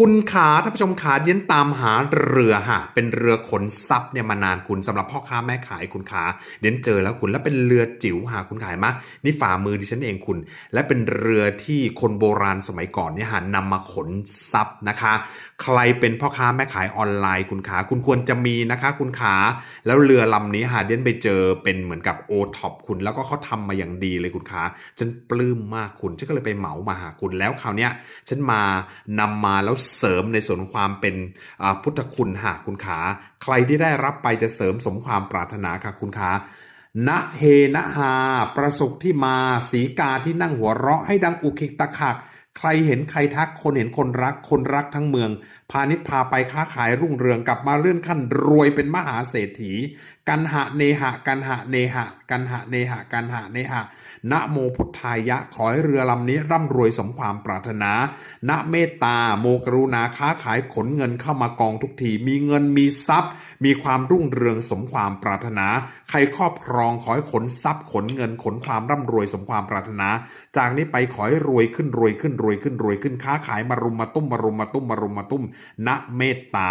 คุณขาท่านผู้ชมขาเดียนตามหาเรือฮะเป็นเรือขนทรัพย์เนี่ยมานานคุณสำหรับพ่อค้าแม่ขายคุณขาเดียนเจอแล้วคุณแล้วเป็นเรือจิ๋วหาคุณขายมานี่ฝ่ามือดิฉันเองคุณ และเป็นเรือที่คนโบราณสมัยก่อนเนี่ยฮะนำมาขนทรัพย์นะคะ ใครเป็นพ่อค้าแม่ขายออนไลน์คุณขาคุณควรจะมีนะคะ คุณขาแล้วเรือลำนี้ฮะเดียนไปเจอเป็นเหมือนกับโอท็อปคุณแล้วก็เขาทำมาอย่างดีเลยคุณขาฉันปลื้มมากคุณฉันก็เลยไปเหมามาหาคุณแล้วคราวเนี้ยฉันมานำมาแล้วเสริมในส่วนของความเป็นพุทธคุณหาคุณขา ใครที่ได้รับไปจะเสริมสมความปรารถนาค่ะคุณขานะเฮนะฮาประสบที่มาสีกาที่นั่งหัวเราะให้ดังอุคิกตะขัก ใครเห็นใครทักคนเห็นคนรักคนรักทั้งเมือง พาณิชย์พาไปค้าขายรุ่งเรืองกลับมาเลื่อนขั้นรวยเป็นมหาเศรษฐี กันหะเนหะ กันหะเนหะ กันหะเนหะ กันหะเนหะนะโมพุทธายะขอให้เรือลำนี้ร่ำรวยสมความปรารถนานะเมตตาโมกรุณาค้าขายขนเงินเข้ามากองทุกที มีเงินมีทรัพย์ มีความรุ่งเรืองสมความปรารถนา ใครครอบครองขอให้ขนทรัพย์ขนเงินขนความร่ำรวยสมความปรารถนา จากนี้ไปขอให้รวยขึ้นรวยขึ้นรวยขึ้นรวยขึ้นค้าขายมารุมมาตุ้มมารุมมาตุ้มมารุมมาตุ้มณเมตตา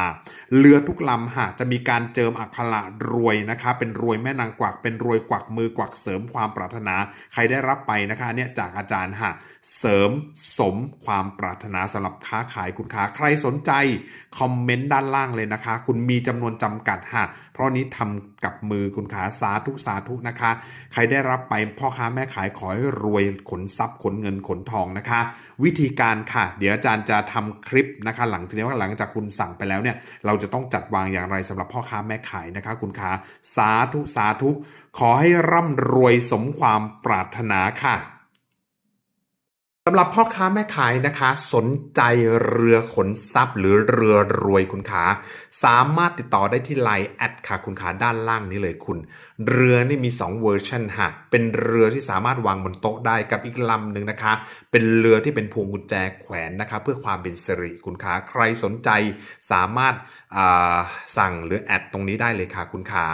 เรือทุกลำหากจะมีการเจิมอักขระรวยนะคะเป็นรวยแม่นางกวักเป็นรวยกวักมือกวักเสริมความปรารถนา ใครได้รับไปนะคะเนี่ยจากอาจารย์ฮะเสริมสมความปรารถนาสำหรับค้าขายคุณค้าใครสนใจคอมเมนต์ด้านล่างเลยนะคะ คุณมีจำนวนจำกัดฮะเพราะนี้ทำกับมือคุณขาสาธุสาธุนะคะ ใครได้รับไปพ่อค้าแม่ขายขอให้รวยขนทรัพย์ขนเงินขนทองนะคะวิธีการค่ะ เดี๋ยวอาจารย์จะทำคลิปนะคะ หลังจากนี้ว่าหลังจากคุณสั่งไปแล้วเนี่ย เราจะต้องจัดวางอย่างไรสำหรับพ่อค้าแม่ขายนะคะ คุณขาสาธุสาธุขอให้ร่ำรวยสมความปรารถนาค่ะ สำหรับพ่อค้าแม่ขายนะคะ สนใจเรือขนทรัพย์ หรือเรือรวยคุณขาสามารถติดต่อได้ที่ไลน์แอดค่ะคุณขาด้านล่างนี้เลยคุณ เรือนี่มี 2 เวอร์ชันฮะเป็นเรือที่สามารถวางบนโต๊ะได้กับอีกลำหนึ่งนะคะ เป็นเรือที่เป็นพวงกุญแจแขวนนะคะเพื่อความเป็นสิริคุณขาใครสนใจสามารถาสั่งหรือแอดตรงนี้ได้เลยค่ะคุณขา